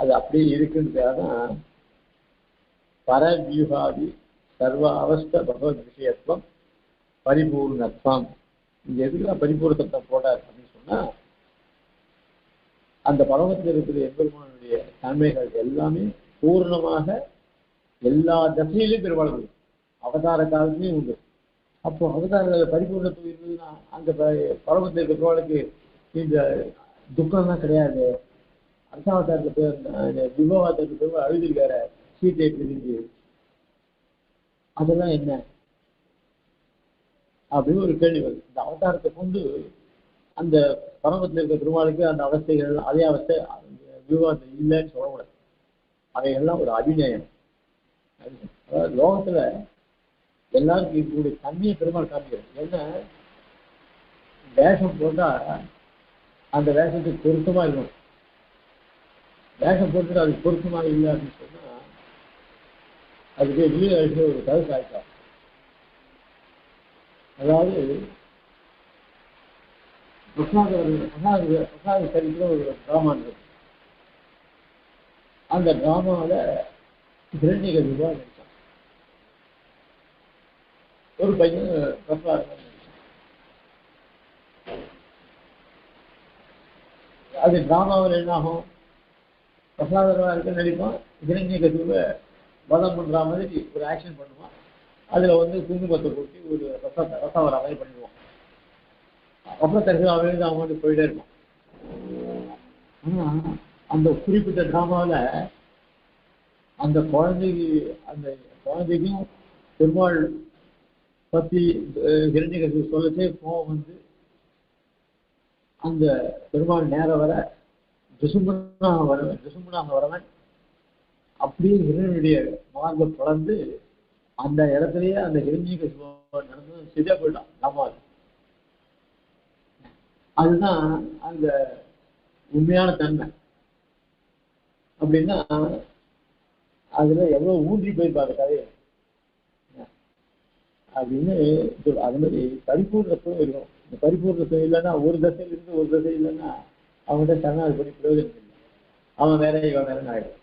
அது அப்படியே இருக்குன்றதுக்காக தான் பரவியூகாதி சர்வ அவஸ்த பகவத் விஷயத்துவம் பரிபூர்ணத்துவம் இங்க எதுக்குலாம் பரிபூர்ணத்தை போட்டார் அப்படின்னு சொன்னா அந்த பரவத்தில் இருக்கிற எம்பெருமானுடைய தன்மைகள் எல்லாமே பூர்ணமாக எல்லா தசையிலும் பெருமாள் அவதார காலத்திலையும் உண்டு. அப்போ அவதார பரிபூர்ணத்துவம் இருந்ததுன்னா அந்த ப- பரவத்தில் இருக்கிற பெருமாளுக்கு இந்த துக்கம்லாம் கிடையாது. அர்த்தாவதாரத்தில் போய் விபவாதாரத்தில் போய் அழுதிருக்காரு சீட்டை பிரிஞ்சு அதெல்லாம் என்ன? அப்படின்னு ஒரு கேள்வி வருது. இந்த அவதாரத்தை கொண்டு அந்த பரமத்தில் இருக்க பெருமாளுக்கு அந்த அவஸ்தைகள் அதே அவஸ்தை விவாதம் இல்லைன்னு சொல்லக்கூடாது. அவைகள்லாம் ஒரு அபிநயம். அதாவது லோகத்துல எல்லாருக்கும் இருக்கக்கூடிய தண்ணியை பெருமாள் காமிக்கிறது என்ன? வேஷம் போட்டா அந்த வேஷத்துக்கு பொருத்தமா இருக்கணும். வேஷம் போட்டுட்டு அது பொருத்தமா இல்லை அப்படின்னு சொன்னா அதுக்கு வெளியே அழிச்சு ஒரு கதை ஆயிட்டா அதாவது பிரசாத பிரசாத பிரசாத சரித்திர ஒரு டிராமா இருக்கு. அந்த டிராமாவில் இரண்டிக ரூபாய் நடிச்சான் ஒரு பையன் பிரசாத அது டிராமாவில் என்ன ஆகும்? அசாதாரணமாக இருக்குன்னு நினைப்போம். இரண்டிய கதுவை வதம் பண்ணுற மாதிரி ஒரு ஆக்ஷன் பண்ணுவோம். அதில் வந்து குங்குமத்தை கொட்டி ஒரு ரசத்தை ரசம் வர மாதிரி பண்ணிடுவோம். அப்புறம் தருகிறது அவன் அவன் வந்து போயிட்டே இருப்போம். ஆனால் அந்த குறிப்பிட்ட டிராமாவில் அந்த குழந்தைக்கு அந்த குழந்தைக்கும் பெருமாள் பத்தி இரண்டிகத்து சொல்லச்சே கோவம் வந்து அந்த பெருமாள் நேரம் வர திசும்பனாக வரவன் திசும்பனாக வரவன் அப்படியே இறைவனுடைய மார்க்கம் தொடர்ந்து அந்த இடத்துலயே அந்த இறைஞ்சிக நடந்து சரியா போயிட்டான். நம்ம அதுதான் அந்த உண்மையான தன்மை. அப்படின்னா அதுல எவ்வளவு ஊன்றி போயிருப்பாங்க கதையை. அப்படின்னு அது மாதிரி பரிபூர்ணத்துவம் இருக்கும். இந்த பரிபூர்ணத்துவம் இல்லைன்னா ஒரு தசையில இருந்து ஒரு தசை இல்லைன்னா அவன்கிட்ட சரணாதி பண்ணி பிரயோஜனம் இல்லை. அவன் வேற இவன் வேற ஆயிடும்.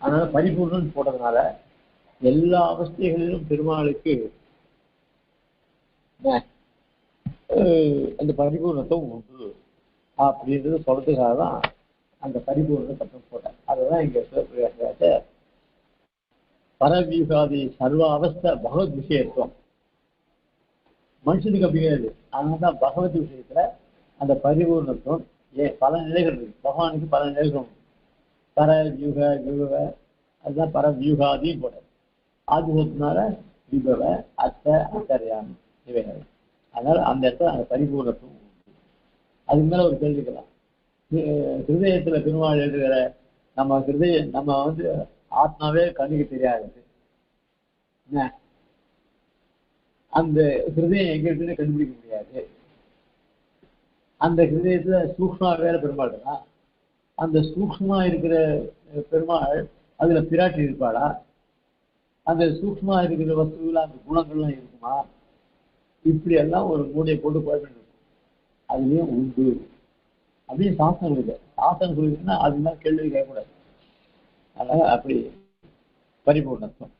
அதனால பரிபூர்ணன் போட்டதுனால எல்லா அவஸ்தைகளிலும் பெருமாளுக்கு அந்த பரிபூர்ணத்தும் உண்டு. அப்படின்றது சொல்றதுக்காக தான் அந்த பரிபூர்ண சட்டம் போட்டேன். அதுதான் இங்க சிவபிரியாச பரவியூகாதி சர்வ அவஸ்தை பகவத் விஷயத்துவம். மனுஷனுக்கு அப்படி கிடையாது. அதனால தான் பகவத் விஷயத்துல அந்த பரிபூர்ணத்துவம் ஏ பல நிலைகள் இருக்கு. பகவானுக்கு பல நிலைகள் உண்டு பர வியூக வியூக அதுதான் பர வியூகாதி போட்டது. ஆதிபத்தினால விபவ அத்த அத்தரியாமி இவைகள். அதனால அந்த இடத்துல அந்த பரிபூர்ணத்துவம் உண்டு. அதுக்கு மேல ஒரு கேள்விக்கலாம் ஹிருதயத்தில் பெருமாள் எழுதுகிற நம்ம ஹிருதய நம்ம வந்து ஆத்மாவே கண்ணுக்கு தெரியாது. என்ன? அந்த ஹிருதயம் எங்க இருக்குன்னு கண்டுபிடிக்க முடியாது. அந்த ஹிருதயத்துல சூக்ஷ்மா வேற பெருமாள் இருக்கா அந்த சூக்மா இருக்கிற பெருமாள் அதுல பிராட்டி இருப்பாளா? அந்த சூக்ஷ்மா இருக்கிற வஸ்துவில் அந்த குணங்கள்லாம் இருக்குமா? இப்படி எல்லாம் ஒரு மூடையை போட்டு குழப்பம் இருக்கும் அதுலயும் உண்டு. அப்படின்னு சாசனம் இருக்கு. சாசனம் சொல்லிருக்குன்னா அதுதான் கேள்வி கேட்கக்கூடாது. அதனால அப்படி பரிபூர்ணத்துவம்.